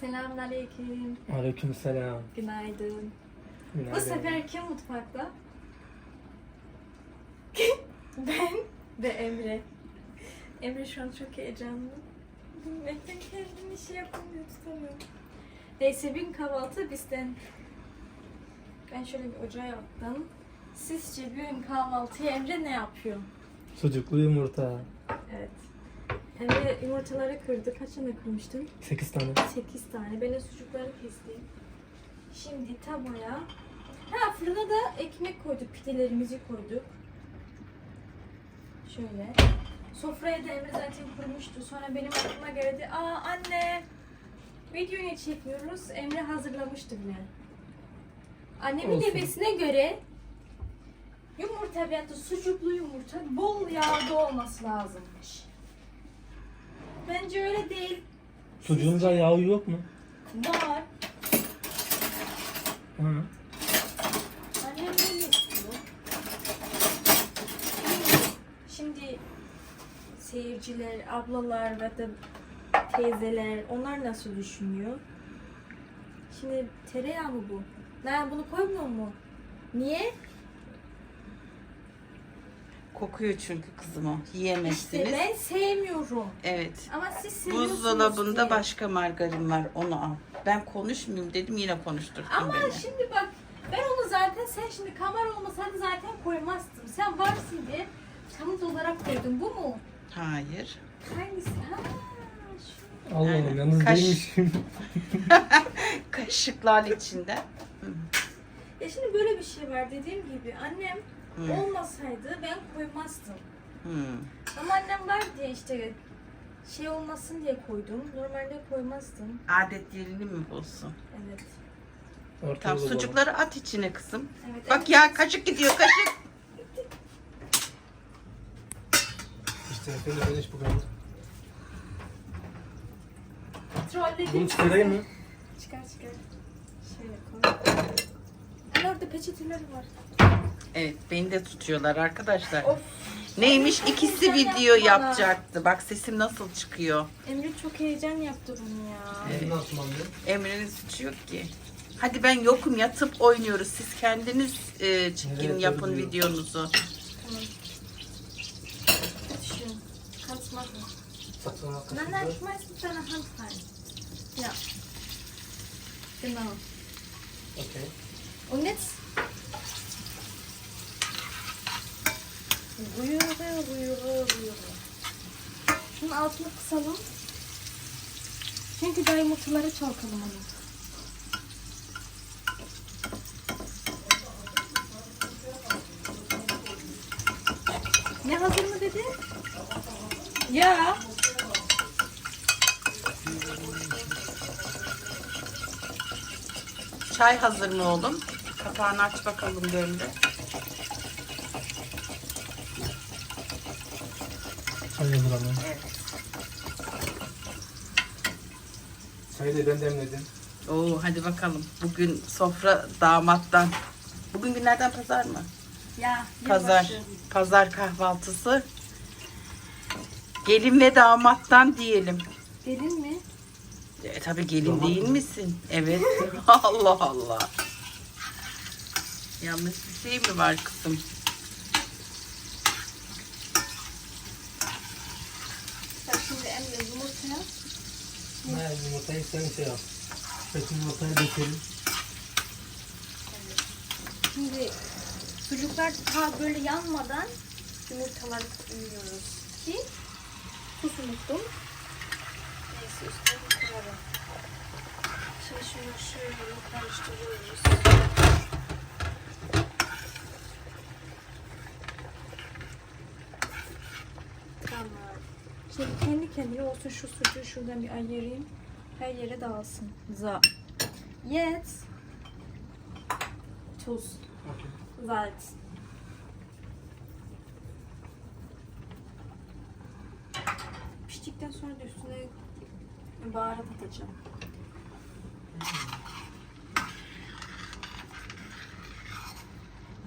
Selamünaleyküm. Aleykümselam. Günaydın. Bu Günaydın. sefer kim mutfakta? ben ve Emre. Emre şu an çok heyecanlı. Bekle kendini işi yapamıyor, tutamıyorum. Neyse bin kahvaltı bizden. Ben şöyle bir ocağa yaptım. Sizce bugün kahvaltıya Emre ne yapıyor? Sucuklu yumurta. Evet. Emre yumurtaları kırdı. Kaç tane kırmıştın? 8 tane. 8 tane. Ben de sucukları kestim. Şimdi taboya. Ha fırına da ekmek koyduk. Pidelerimizi koyduk. Şöyle. Sofraya da Emre zaten kurmuştu. Sonra benim aklıma geldi. Aa anne. Video niye çekmiyoruz? Emre hazırlamıştı bile. Annemin Olsun. demesine göre yumurta veyahut da sucuklu yumurta bol yağda olması lazımmış. Bence öyle değil. Sucuğunda yağı yok mu? Var. Hı. Annem ne istiyor? Şimdi seyirciler, ablalar ve da teyzeler onlar nasıl düşünüyor? Şimdi tereyağı mı bu? Ben bunu koymuyor mu? Niye? Kokuyor çünkü kızım o. Yiyemezsiniz. İşte ben sevmiyorum. Evet. Ama siz seviyorsunuz Buzdolabında diye. başka margarin var. Onu al. Ben konuşmayayım dedim yine konuşturdun Ama beni. şimdi bak ben onu zaten sen şimdi kamera olmasaydı zaten koymazdım. Sen varsın diye kanıt olarak koydun. Bu mu? Hayır. Hangisi? Ha, şu. Allah. Allah yalnız Kaş- değilmişim. Kaşıklar içinde. Ya şimdi böyle bir şey var dediğim gibi annem Hı. olmasaydı ben koymazdım. Hmm. Ama annem var diye işte şey olmasın diye koydum. Normalde koymazdım. Adet yerini mi bulsun? Evet. Ortalığı Tamam bulalım. sucukları at içine kızım. Evet. Bak ya kaşık gidiyor kaşık. İşte efendim ben hiç bu kadar. Trolledim. Bunu çıkarayım mı? Çıkar çıkar. Şöyle koy. Anne orada peçeteler var. Evet beni de tutuyorlar arkadaşlar. Of. Neymiş Emre, ikisi video yapacaktı. Bak sesim nasıl çıkıyor. Emre çok heyecan yaptı bunu ya. Evet. Emre'nin suçu yok ki. Hadi ben yokum yatıp oynuyoruz. Siz kendiniz e, çekin Evet, yapın öyle. videonuzu. Tamam. Schmeiß mit deiner Hand rein. Ja. Genau. Okey. Und jetzt rühre, rühre, rühre. Şunun altını kısalım. Çünkü daha yumurtaları çalkalım onu. Ne hazır mı dedi? Ya. Çay hazır mı oğlum? Kapağını aç bakalım böyle. Çay hazırlanıyor. Evet. Çayı da ben demledim. Oo hadi bakalım. Bugün sofra damattan. Bugün günlerden pazar mı? Ya. Pazar. yılbaşı. Pazar kahvaltısı. Gelin ve damattan diyelim. Gelin mi? E, tabii gelin Damat değil mı? misin? Evet. Allah Allah. Yanlış bir şey mi var kızım? Bak şimdi Emre yumurtaya Ne yumurtayı sen şey yap. Peki yumurtayı dökelim. Şimdi sucuklar daha böyle yanmadan yumurtaları koyuyoruz ki tuz unuttum. Neyse üstüne koyalım. Şimdi şunu şöyle karıştırıyoruz. Tamam. Şimdi kendi kendine olsun şu sucuğu şuradan bir ayırayım. Her yere dağılsın. Za. Jetzt tuz. Salz. Piştikten sonra da üstüne baharat atacağım.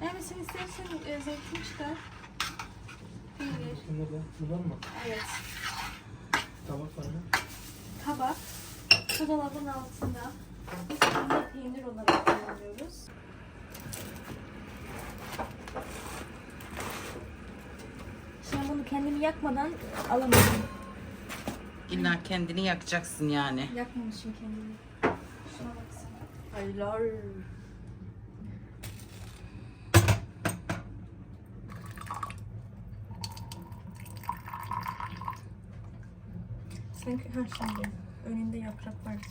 Yani sen istersen e, zeytin çıkar. Peynir. Bunlar da mı? Evet. Tabak var mı? Tabak. Şu dolabın altında. Da peynir olarak kullanıyoruz. Şimdi bunu kendimi yakmadan alamadım. İlla kendini yakacaksın yani. Yakmamışım kendimi. Şuna baksana. Haylar. Sanki şimdi önünde yaprak vardı.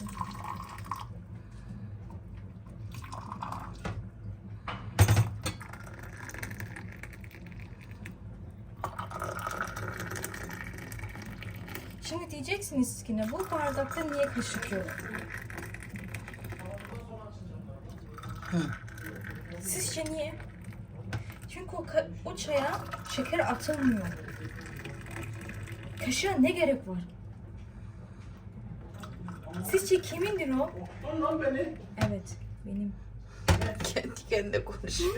Şimdi diyeceksiniz ki ne bu bardakta niye kaşık yok? Sizce niye? Çünkü o, o çaya şeker atılmıyor. Kaşığa ne gerek var? Sizce kimindir o? Lan beni. Evet, benim. Kendi kendine konuşuyor.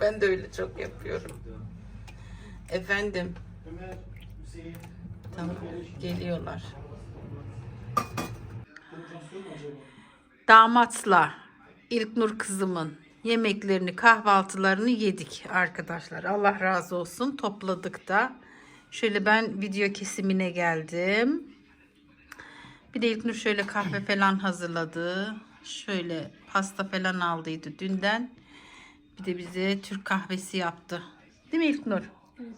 Ben de öyle çok yapıyorum. Efendim. Ömer, Hüseyin. Tamam. Geliyorlar. Damatla İlknur kızımın yemeklerini, kahvaltılarını yedik arkadaşlar. Allah razı olsun. Topladık da. Şöyle ben video kesimine geldim. Bir de İlknur şöyle kahve falan hazırladı. Şöyle pasta falan aldıydı dünden. Bir de bize Türk kahvesi yaptı. Değil mi İlknur? Evet.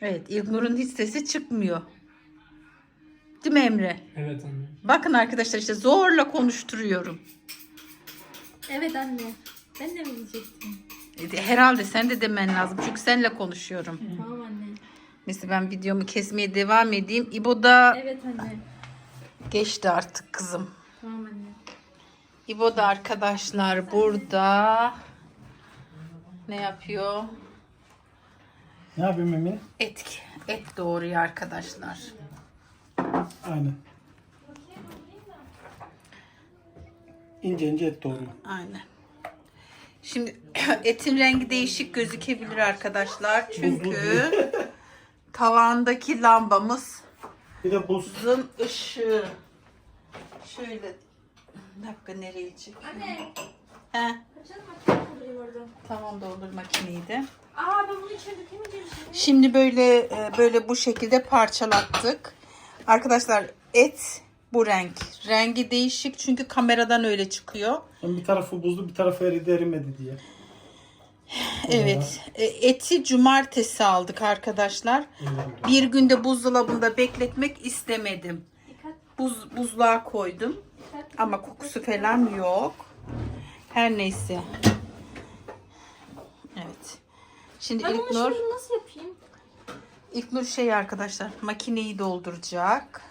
Evet, İlknur'un hiç sesi çıkmıyor. Değil mi Emre? Evet anne. Bakın arkadaşlar işte zorla konuşturuyorum. Evet anne. Ben de mi diyecektim? E, Herhalde sen de demen lazım. Çünkü seninle konuşuyorum. Tamam anne. Mesela ben videomu kesmeye devam edeyim. İbo da Evet anne. Geçti artık kızım. Tamam anne. İbo da arkadaşlar burada ne yapıyor? Ne yapayım Emine? Et, et doğuruyor arkadaşlar. Aynen. İnce ince et doğruyor. Aynen. Şimdi etin rengi değişik gözükebilir arkadaşlar. Çünkü tavandaki lambamız Bir de buz. Kızın ışığı. Şöyle. Bir dakika nereye çek? Anne. He. Kaçalım makine duruyor orada. Tamam doldur makineyi de. Aa ben bunu içine dökemeyeceğim şimdi. Şimdi böyle e, böyle bu şekilde parçalattık. Arkadaşlar et bu renk. Rengi değişik çünkü kameradan öyle çıkıyor. Bir tarafı buzlu bir tarafı eridi erimedi diye. Evet. E, Eti cumartesi aldık arkadaşlar. Bir günde buzdolabında bekletmek istemedim. Buz buzluğa koydum. Ama kokusu falan yok. Her neyse. Evet. Şimdi Ben İlknur, şimdi nasıl yapayım? İlknur şey arkadaşlar makineyi dolduracak.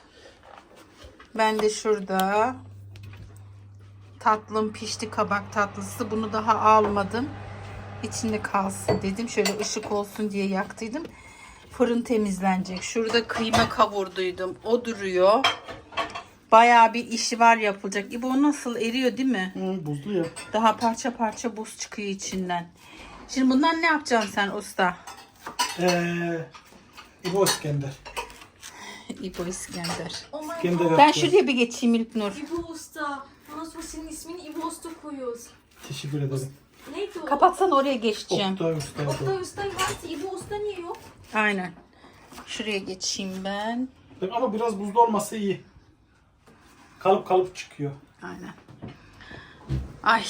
Ben de şurada tatlım pişti kabak tatlısı. Bunu daha almadım. İçinde kalsın dedim. Şöyle ışık olsun diye yaktıydım. Fırın temizlenecek. Şurada kıyma kavurduydum. O duruyor. Bayağı bir işi var yapılacak. İbo nasıl eriyor değil mi? Hı, buzlu ya. Daha parça parça buz çıkıyor içinden. Şimdi bundan ne yapacaksın sen usta? Eee İbo İskender. İbo İskender. Oh my İskender god. Ben yapacağız. şuraya bir geçeyim İlknur. İbo Usta. Ondan sonra senin ismini İbo Usta koyuyoruz. Teşekkür ederim. Neydi o? Kapatsan oraya geçeceğim. Oktay Usta'ydı. Oktay Usta varsa İbo Usta niye yok? Aynen. Şuraya geçeyim ben. Ama biraz buzlu olması iyi. Kalıp kalıp çıkıyor. Aynen. Ay.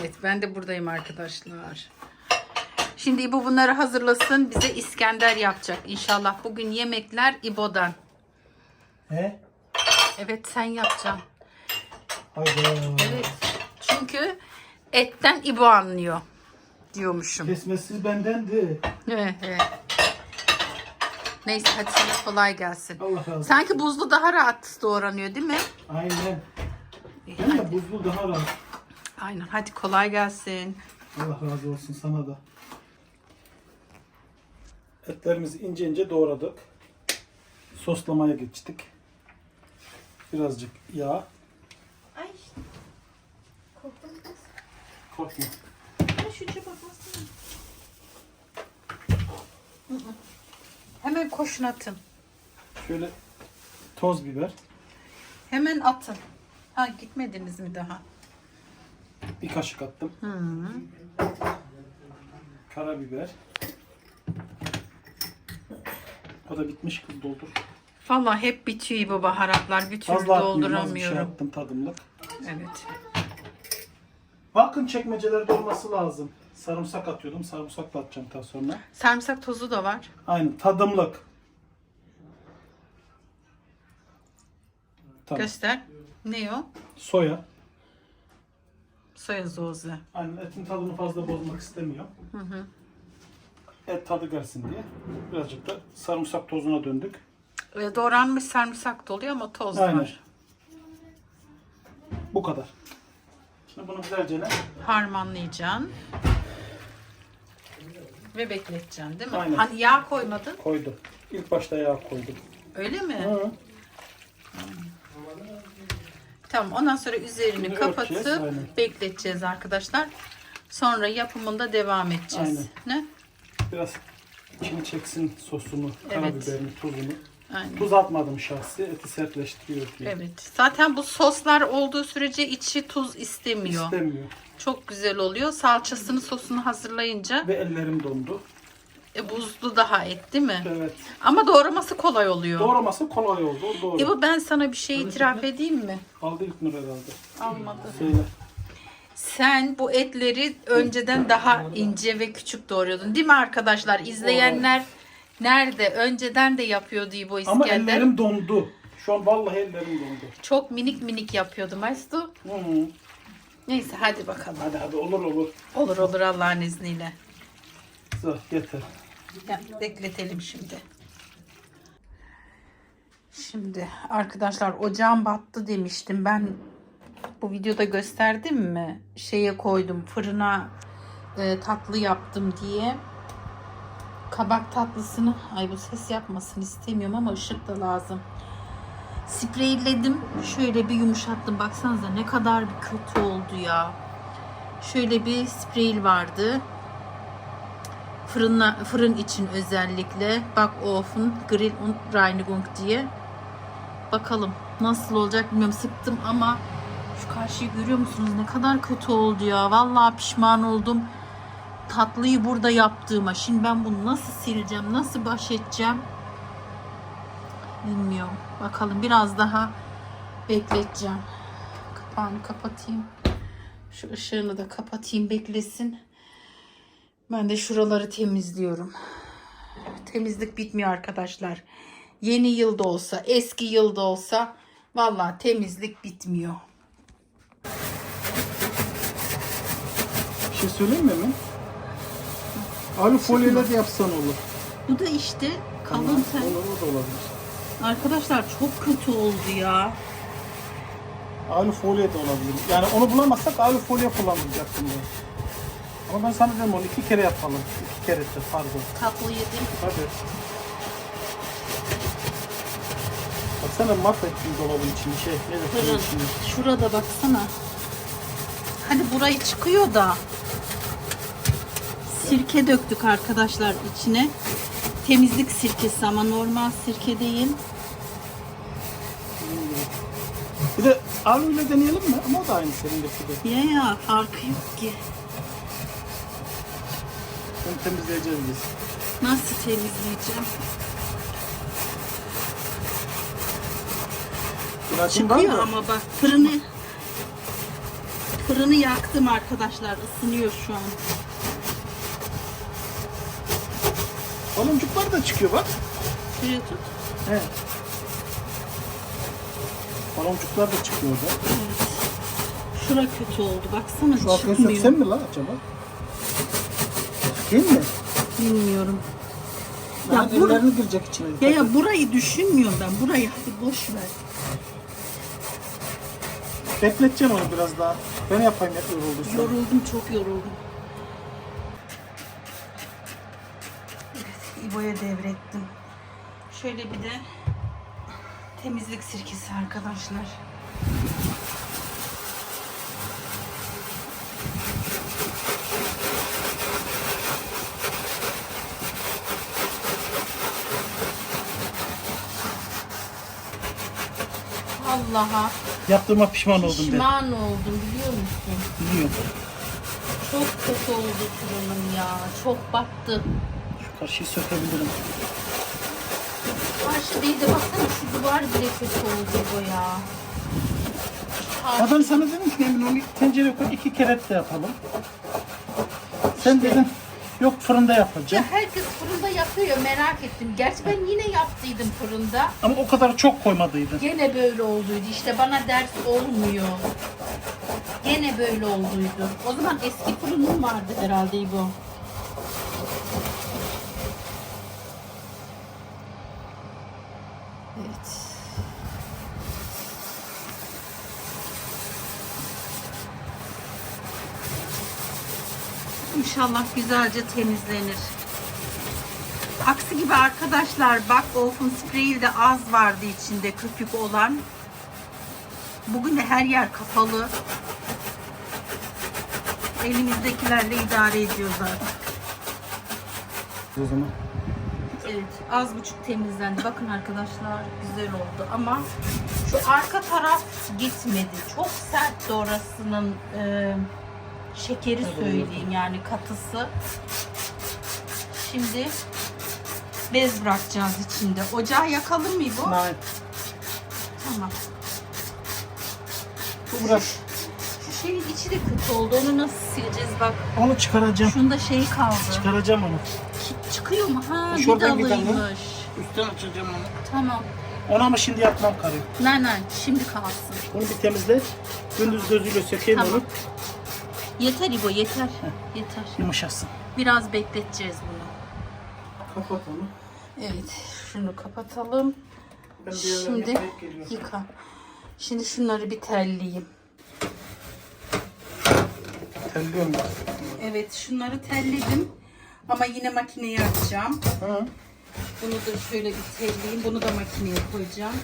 Evet ben de buradayım arkadaşlar. Şimdi İbo bunları hazırlasın. Bize İskender yapacak. İnşallah bugün yemekler İbo'dan. He? Evet sen yapacaksın. Hayda. Evet. Çünkü etten İbo anlıyor. Diyormuşum. Kesmesi bendendi. Evet, evet. Neyse hadi sana kolay gelsin. Allah razı olsun. Sanki buzlu daha rahat doğranıyor değil mi? Aynen. İyi, Ben hadi. de buzlu daha rahat. Aynen hadi kolay gelsin. Allah razı olsun sana da. Etlerimizi ince ince doğradık. Soslamaya geçtik. Birazcık yağ. Ay işte. Korktum kız. Korkma. Ay şu içe bakmasana. Hemen koşun atın. Şöyle toz biber. Hemen atın. Ha gitmediniz mi daha? Bir kaşık attım. Hı. Karabiber. O da bitmiş kız doldur. Vallahi hep bitiyor bu baharatlar. Bir türlü Fazla atmıyorum. Az bir şey dolduramıyorum. attım tadımlık. Evet. Bakın çekmecelerde olması lazım. Sarımsak atıyordum. Sarımsak da atacağım daha sonra. Sarımsak tozu da var. Aynı tadımlık. Tamam. Göster. Ne o? Soya. Soya sosu. Aynen etin tadını fazla bozmak istemiyorum. Hı hı. Et tadı gelsin diye. Birazcık da sarımsak tozuna döndük. E, doğranmış sarımsak da oluyor ama toz Aynen. var. Bu kadar. Şimdi bunu güzelce ne? Harmanlayacaksın. Ve bekleteceksin değil mi? Aynen. Hani yağ koymadın. koydum. İlk başta yağ koydum. Öyle mi? Hı. Tamam ondan sonra üzerini Şimdi kapatıp örteceğiz, aynen. bekleteceğiz arkadaşlar. Sonra yapımında devam edeceğiz. Ne? Biraz içini çeksin sosunu, karabiberini, tuzunu. Aynen. Tuz atmadım şahsi. Eti sertleştiriyor diye. Evet. Zaten bu soslar olduğu sürece içi tuz istemiyor. İstemiyor. Çok güzel oluyor. Salçasını sosunu hazırlayınca Ve ellerim dondu. e, buzlu daha et değil mi? Evet. Ama doğraması kolay oluyor. Doğraması kolay oldu. Doğru. İbo ben sana bir şey itiraf edeyim mi? Aldı ilk nur herhalde. Almadı. Söyle. Sen bu etleri önceden daha ince ve küçük doğruyordun değil mi arkadaşlar? İzleyenler nerede? Önceden de yapıyordu İbo Ama İskender. ellerim dondu. Şu an vallahi ellerim dondu. Çok minik minik yapıyordu Maestro. Hı hı. Neyse hadi bakalım. Hadi hadi olur olur. Olur olur Allah'ın izniyle. Zah yeter. Ya, bekletelim şimdi. Şimdi arkadaşlar ocağım battı demiştim. Ben bu videoda gösterdim mi? Şeye koydum fırına e, tatlı yaptım diye. Kabak tatlısını ay bu ses yapmasın istemiyorum ama ışık da lazım. Spreyledim. Şöyle bir yumuşattım. Baksanıza ne kadar bir kötü oldu ya. Şöyle bir sprey vardı. Fırınla, fırın için özellikle Backofen Grill und Reinigung diye. Bakalım nasıl olacak bilmiyorum. Sıktım ama şu karşıyı görüyor musunuz? Ne kadar kötü oldu ya. Vallahi pişman oldum. Tatlıyı burada yaptığıma. Şimdi ben bunu nasıl sileceğim? Nasıl baş edeceğim? Bilmiyorum. Bakalım biraz daha bekleteceğim. Kapağını kapatayım. Şu ışığını da kapatayım beklesin. Ben de şuraları temizliyorum. Temizlik bitmiyor arkadaşlar. Yeni yılda olsa, eski yılda olsa vallahi temizlik bitmiyor. Bir şey söyleyeyim mi Emin? Alu folyoyla da yapsan olur. Bu da işte kalın Tamam. Olur o da olabilir. Arkadaşlar çok kötü oldu ya. Alu folyo da olabilir. Yani onu bulamazsak alu folyo kullanacaktım ben. Ama ben sana dedim onu iki kere yapalım. İki kere de pardon. Tatlı yedim. Hadi. Baksana mahvettin dolabın içini şey. Ne de. Şurada baksana. Hadi burayı çıkıyor da. Sirke döktük arkadaşlar içine. Temizlik sirkesi ama normal sirke değil. Bir de alu ile deneyelim mi? Ama o da aynı senin de. Ya ya farkı yok ki. Onu temizleyeceğiz biz. Nasıl temizleyeceğim? Çıkıyor ama bak fırını fırını yaktım arkadaşlar. ısınıyor şu an. Baloncuklar da çıkıyor bak. Şuraya tut. He. Baloncuklar da çıkıyor da. Şura kötü oldu. Baksana Şu arkaya çıkmıyor. söksem mi lan acaba? Değil mi? Bilmiyorum. Ya Ya bur- ellerini girecek içine. Ya ya burayı düşünmüyorum ben. Burayı hadi boş ver. Bekleteceğim onu biraz daha. Ben yapayım hep yorulduysa. Yoruldum çok yoruldum. Evet, İbo'ya devrettim. Şöyle bir de temizlik sirkesi arkadaşlar. Allah Vallahi Yaptığıma pişman oldum ben. pişman oldum biliyor musun? Biliyorum. Çok kötü oldu fırınım ya. Çok battı. Karşıyı sökebilirim. Karşı değil de baksana şu duvar bile kötü oldu bu ya. Ben sana dedim ki Emin onu tencere koy iki kere de yapalım. Sen dedin yok fırında Ya yapacağım. herkes fırında yapıyor merak ettim. Gerçi ben yine yaptıydım fırında. Ama o kadar çok koymadıydın. Gene böyle olduydu. İşte bana ders olmuyor. Gene böyle olduydu. O zaman eski fırınım vardı herhalde bu. Evet. İnşallah güzelce temizlenir. Aksi gibi arkadaşlar bak Ofen Spray'i de az vardı içinde köpük olan. Bugün de her yer kapalı. Elimizdekilerle idare ediyoruz artık. O zaman. Evet az buçuk temizlendi. Bakın arkadaşlar güzel oldu ama şu arka taraf gitmedi. Çok sert orasının e, şekeri söyleyeyim yani katısı. Şimdi bez bırakacağız içinde. Ocağı yakalım mı bu? Hayır. Tamam. Bu biraz Şu şeyin içi de kötü oldu. Onu nasıl sileceğiz bak. onu çıkaracağım. Şunda şey kaldı. Çıkaracağım onu. Çıkıyor mu? Ha Şuradan gidelim. vidalıymış. Üstten açacağım onu. Tamam. Onu ama şimdi yapmam karı. Nein nein şimdi kalsın. Bunu bir temizle. Gündüz gözüyle sökeyim Tamam. onu. Yeter İbo yeter. Yeter. Yumuşasın. Biraz bekleteceğiz bunu. Kapat onu. Evet şunu kapatalım. Ben bir Şimdi geliyorum. yıka. Şimdi şunları bir telleyeyim. Telliyorum bak. Evet şunları telledim. Ama yine makineye atacağım. Hı. Bunu da şöyle bir telleyeyim. Bunu da makineye koyacağım.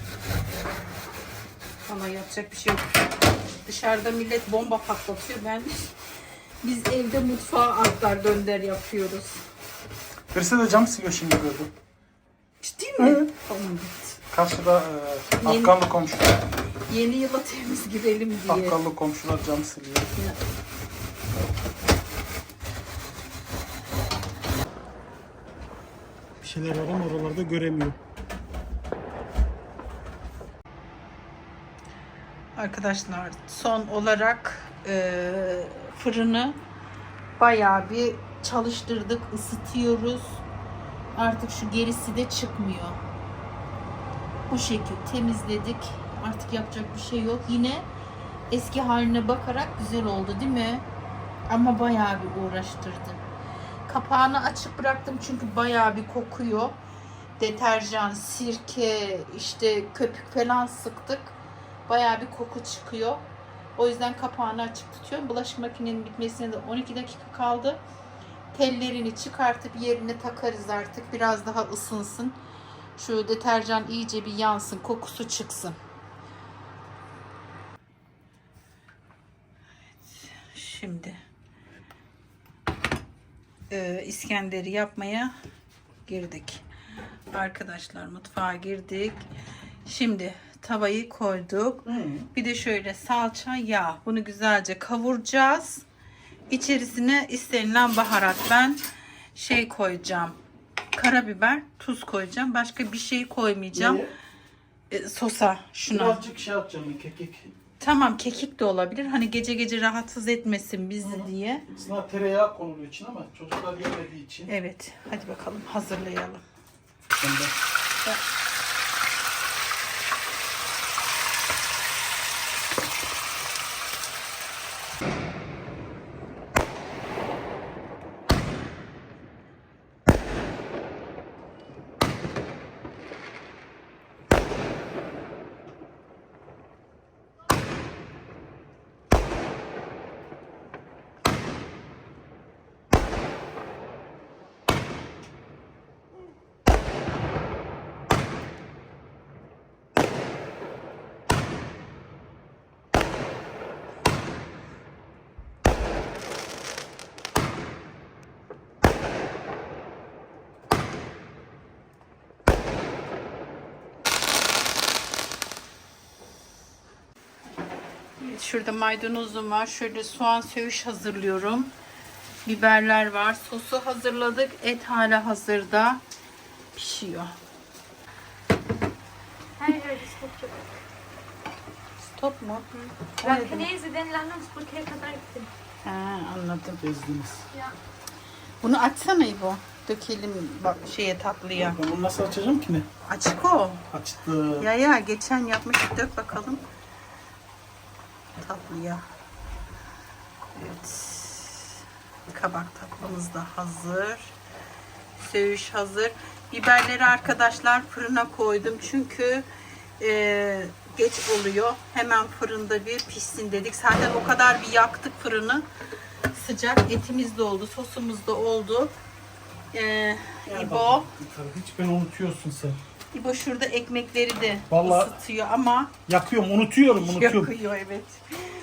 Valla yapacak bir şey yok. Dışarıda millet bomba patlatıyor. Ben biz evde mutfağa atlar gönder yapıyoruz. Birisi de cam siliyor şimdi gördüm. Ciddi mi? Hı. Tamam git. Karşıda e, Yeni- Afganlı komşular. Yeni yıla temiz girelim diye. Afganlı komşular cam siliyor. Ya. Şeyler var ama oralarda göremiyor. Arkadaşlar son olarak e, fırını bayağı bir çalıştırdık, ısıtıyoruz. Artık şu gerisi de çıkmıyor. Bu şekil temizledik. Artık yapacak bir şey yok. Yine eski haline bakarak güzel oldu değil mi? Ama bayağı bir uğraştırdı. Kapağını açık bıraktım çünkü bayağı bir kokuyor. Deterjan, sirke, işte köpük falan sıktık. Bayağı bir koku çıkıyor. O yüzden kapağını açık tutuyorum. Bulaşık makinenin bitmesine de 12 dakika kaldı. Tellerini çıkartıp yerine takarız artık. Biraz daha ısınsın. Şu deterjan iyice bir yansın. Kokusu çıksın. Şimdi e, İskender'i yapmaya girdik. Arkadaşlar mutfağa girdik. Şimdi tavayı koyduk. Bir de şöyle salça, yağ. Bunu güzelce kavuracağız. İçerisine istenilen baharat. Ben şey koyacağım. Karabiber, tuz koyacağım. Başka bir şey koymayacağım. Neye? E, sosa şuna. Birazcık şey yapacağım kekik. Tamam kekik de olabilir. Hani gece gece rahatsız etmesin bizi diye. Aslında tereyağı konuluyor için ama çocuklar yemediği için. Evet. Hadi bakalım hazırlayalım. De Evet şurada maydanozum var. Şöyle soğan söğüş hazırlıyorum. Biberler var. Sosu hazırladık. Et hala hazırda. Pişiyor. Stop mu? Bolognese denilen Hamburger'e kadar gittim. Ha, anladım. Gezdiniz. Ya. Bunu açsana İbo. Dökelim bak şeye tatlıya. Ben bunu nasıl açacağım ki ne? Açık o. Açtı. Ya ya geçen yapmıştık. Dök bakalım. Tatlıya. Evet. Kabak tatlımız da hazır. Söğüş hazır. Biberleri arkadaşlar fırına koydum. Çünkü e, geç oluyor. Hemen fırında bir pişsin dedik. Zaten o kadar bir yaktık fırını. Sıcak etimiz de oldu. Sosumuz da oldu. E, İbo. Hiç beni unutuyorsun sen. İbo şurada ekmekleri de Vallahi- ısıtıyor ama Yakıyorum, unutuyorum, unutuyorum. yakıyor evet.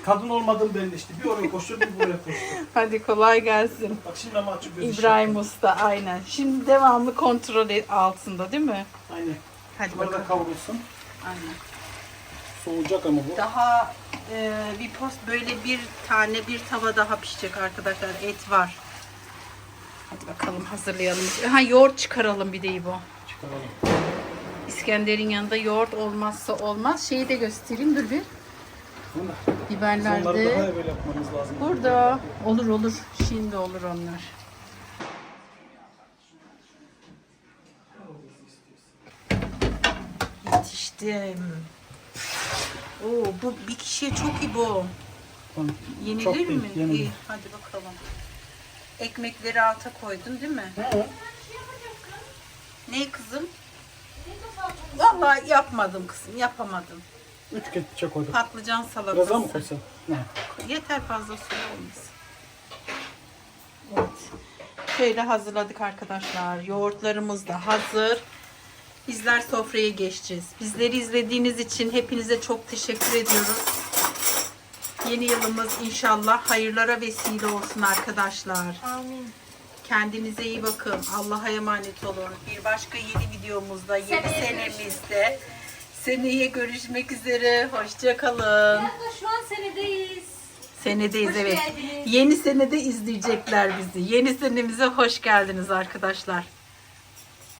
Kadın olmadım belli işte. Bir oraya koştur, bir buraya koştur. Hadi kolay gelsin. Bak şimdi ama açık göz İbrahim Usta aynen. Şimdi devamlı kontrol et- altında değil mi? Aynen. Hadi Burada bakalım. kavrulsun. Aynen. Soğuyacak ama bu. Daha e, bir post böyle bir tane bir tava daha pişecek arkadaşlar. Et var. Hadi bakalım hazırlayalım. Ha yoğurt çıkaralım bir de İbo. Çıkaralım. İskender'in yanında yoğurt olmazsa olmaz. Şeyi de göstereyim dur bir. Biberler Onları de. daha evvel yapmamız lazım. Burada. Olur olur. Şimdi olur onlar. Yetiştim. Oo, bu bir kişiye çok iyi bu. Tamam. Yenilir Çok değil, mi? yenilir. İyi, hadi bakalım. Ekmekleri alta koydun değil mi? He. Ne kızım? Vallahi yapmadım kızım, yapamadım. Üç ketçe koyduk. Patlıcan salatası. Biraz daha mı koysan? Ne? Yeter fazla su olmasın. Evet. Şöyle hazırladık arkadaşlar. Yoğurtlarımız da hazır. Bizler sofraya geçeceğiz. Bizleri izlediğiniz için hepinize çok teşekkür ediyoruz. Yeni yılımız inşallah hayırlara vesile olsun arkadaşlar. Amin. Kendinize iyi bakın. Allah'a emanet olun. Bir başka yeni videomuzda, yeni senemizde seneye görüşmek üzere. Hoşçakalın. Şu an senedeyiz. Senedeyiz Hoş evet. geldiniz. Yeni senede izleyecekler bizi. Yeni senemize hoş geldiniz arkadaşlar.